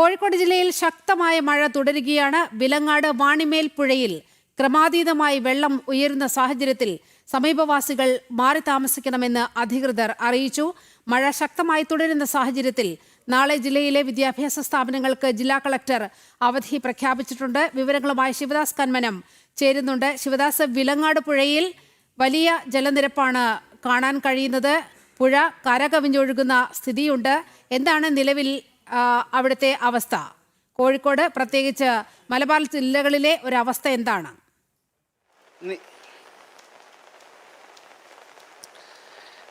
കോഴിക്കോട് ജില്ലയിൽ ശക്തമായ മഴ തുടരുകയാണ്. വിലങ്ങാട് വാണിമേൽ പുഴയിൽ ക്രമാതീതമായി വെള്ളം ഉയരുന്ന സാഹചര്യത്തിൽ സമീപവാസികൾ മാറി താമസിക്കണമെന്ന് അധികൃതർ അറിയിച്ചു. മഴ ശക്തമായി തുടരുന്ന സാഹചര്യത്തിൽ നാളെ ജില്ലയിലെ വിദ്യാഭ്യാസ സ്ഥാപനങ്ങൾക്ക് ജില്ലാ കളക്ടർ അവധി പ്രഖ്യാപിച്ചിട്ടുണ്ട്. വിവരങ്ങളുമായി ശിവദാസ് കന്മനം ചേരുന്നുണ്ട്. ശിവദാസ് വിലങ്ങാട് പുഴയിൽ വലിയ ജലനിരപ്പാണ് കാണാൻ കഴിയുന്നത്. പുഴ കരകവിഞ്ഞൊഴുകുന്ന സ്ഥിതിയുണ്ട്. എന്താണ് നിലവിൽ അവിടുത്തെ അവസ്ഥ. കോഴിക്കോട് പ്രത്യേകിച്ച് മലബാർ ജില്ലകളിലെ ഒരവസ്ഥ എന്താണ്?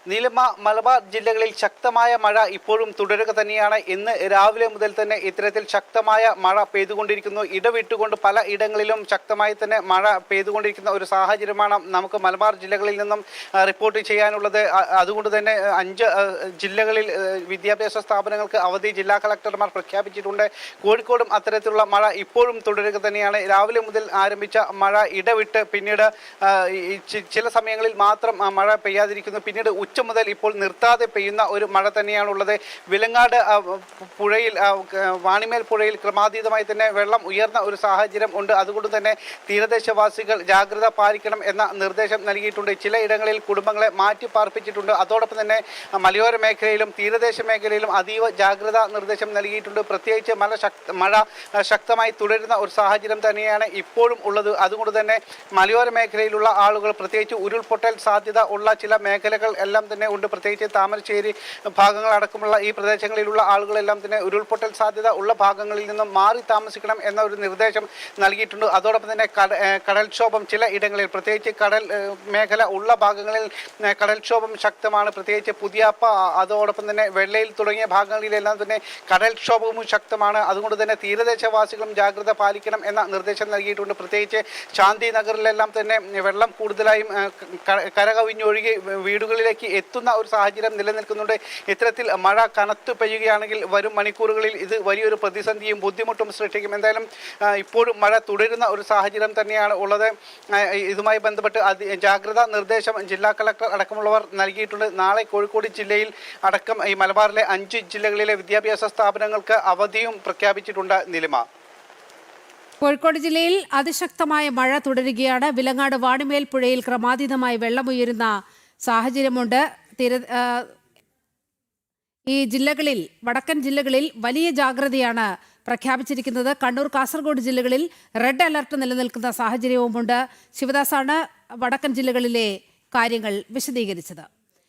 നീലമ മലബാർ ജില്ലകളിൽ ശക്തമായ മഴ ഇപ്പോഴും തുടരുക തന്നെയാണ്. ഇന്ന് രാവിലെ മുതൽ തന്നെ ഇത്തരത്തിൽ ശക്തമായ മഴ പെയ്തുകൊണ്ടിരിക്കുന്നു. ഇടവിട്ടുകൊണ്ട് പല ഇടങ്ങളിലും ശക്തമായി തന്നെ മഴ പെയ്തുകൊണ്ടിരിക്കുന്ന ഒരു സാഹചര്യമാണ് നമുക്ക് മലബാർ ജില്ലകളിൽ നിന്നും റിപ്പോർട്ട് ചെയ്യാനുള്ളത്. അതുകൊണ്ട് തന്നെ അഞ്ച് ജില്ലകളിൽ വിദ്യാഭ്യാസ സ്ഥാപനങ്ങൾക്ക് അവധി ജില്ലാ കളക്ടർമാർ പ്രഖ്യാപിച്ചിട്ടുണ്ട്. കോഴിക്കോടും അത്തരത്തിലുള്ള മഴ ഇപ്പോഴും തുടരുക തന്നെയാണ്. രാവിലെ മുതൽ ആരംഭിച്ച മഴ ഇടവിട്ട് പിന്നീട് ചില സമയങ്ങളിൽ മാത്രം മഴ പെയ്യാതിരിക്കുന്നു. പിന്നീട് ഉച്ച മുതൽ ഇപ്പോൾ നിർത്താതെ പെയ്യുന്ന ഒരു മഴ തന്നെയാണുള്ളത്. വിലങ്ങാട് പുഴയിൽ വാണിമേൽ പുഴയിൽ ക്രമാതീതമായി തന്നെ വെള്ളം ഉയർന്ന ഒരു സാഹചര്യം ഉണ്ട്. അതുകൊണ്ട് തന്നെ തീരദേശവാസികൾ ജാഗ്രത പാലിക്കണം എന്ന നിർദ്ദേശം നൽകിയിട്ടുണ്ട്. ചിലയിടങ്ങളിൽ കുടുംബങ്ങളെ മാറ്റി പാർപ്പിച്ചിട്ടുണ്ട്. അതോടൊപ്പം തന്നെ മലയോര മേഖലയിലും തീരദേശ മേഖലയിലും അതീവ ജാഗ്രതാ നിർദ്ദേശം നൽകിയിട്ടുണ്ട്. പ്രത്യേകിച്ച് മഴ ശക്ത മഴ ശക്തമായി തുടരുന്ന ഒരു സാഹചര്യം തന്നെയാണ് ഇപ്പോഴും ഉള്ളത്. അതുകൊണ്ട് തന്നെ മലയോര മേഖലയിലുള്ള ആളുകൾ പ്രത്യേകിച്ച് ഉരുൾപൊട്ടൽ സാധ്യത ഉള്ള ചില മേഖലകൾ എല്ലാം തന്നെ ഉണ്ട്. പ്രത്യേകിച്ച് താമരശ്ശേരി ഭാഗങ്ങൾ അടക്കമുള്ള ഈ പ്രദേശങ്ങളിലുള്ള ആളുകളെല്ലാം തന്നെ ഉരുൾപൊട്ടൽ സാധ്യത ഉള്ള ഭാഗങ്ങളിൽ നിന്നും മാറി താമസിക്കണം എന്ന ഒരു നിർദ്ദേശം നൽകിയിട്ടുണ്ട്. അതോടൊപ്പം തന്നെ കട കടൽക്ഷോഭം ചില ഇടങ്ങളിൽ പ്രത്യേകിച്ച് കടൽ മേഖല ഉള്ള ഭാഗങ്ങളിൽ കടൽക്ഷോഭം ശക്തമാണ്. പ്രത്യേകിച്ച് പുതിയാപ്പ അതോടൊപ്പം തന്നെ വെള്ളയിൽ തുടങ്ങിയ ഭാഗങ്ങളിലെല്ലാം തന്നെ കടൽക്ഷോഭവും ശക്തമാണ്. അതുകൊണ്ട് തന്നെ തീരദേശവാസികളും ജാഗ്രത പാലിക്കണം എന്ന നിർദ്ദേശം നൽകിയിട്ടുണ്ട്. പ്രത്യേകിച്ച് ശാന്തി നഗറിലെല്ലാം തന്നെ വെള്ളം കൂടുതലായും കരകവിഞ്ഞൊഴുകി വീടുകളിലേക്ക് എത്തുന്ന ഒരു സാഹചര്യം നിലനിൽക്കുന്നുണ്ട്. ഇത്തരത്തിൽ മഴ കനത്തു പെയ്യുകയാണെങ്കിൽ വരും മണിക്കൂറുകളിൽ ഇത് വലിയൊരു പ്രതിസന്ധിയും ബുദ്ധിമുട്ടും സൃഷ്ടിക്കും. എന്തായാലും ഇപ്പോഴും മഴ തുടരുന്ന ഒരു സാഹചര്യം തന്നെയാണ് ഉള്ളത്. ഇതുമായി ബന്ധപ്പെട്ട് ജാഗ്രതാ നിർദ്ദേശം ജില്ലാ കളക്ടർ അടക്കമുള്ളവർ നൽകിയിട്ടുണ്ട്. നാളെ കോഴിക്കോട് ജില്ലയിൽ അടക്കം ഈ മലബാറിലെ അഞ്ച് ജില്ലകളിലെ വിദ്യാഭ്യാസ സ്ഥാപനങ്ങൾക്ക് അവധിയും പ്രഖ്യാപിച്ചിട്ടുണ്ട് നിലിമ. കോഴിക്കോട് ജില്ലയിൽ അതിശക്തമായ മഴ തുടരുകയാണ്. വിലങ്ങാട് വാണിമേൽ പുഴയിൽ ക്രമാതീതമായി വെള്ളമുയരുന്ന സാഹചര്യമുണ്ട്. തീര ഈ ജില്ലകളിൽ വടക്കൻ ജില്ലകളിൽ വലിയ ജാഗ്രതയാണ് പ്രഖ്യാപിച്ചിരിക്കുന്നത്. കണ്ണൂർ കാസർഗോഡ് ജില്ലകളിൽ റെഡ് അലർട്ട് നിലനിൽക്കുന്ന സാഹചര്യവുമുണ്ട്. ശിവദാസാണ് വടക്കൻ ജില്ലകളിലെ കാര്യങ്ങൾ വിശദീകരിച്ചത്.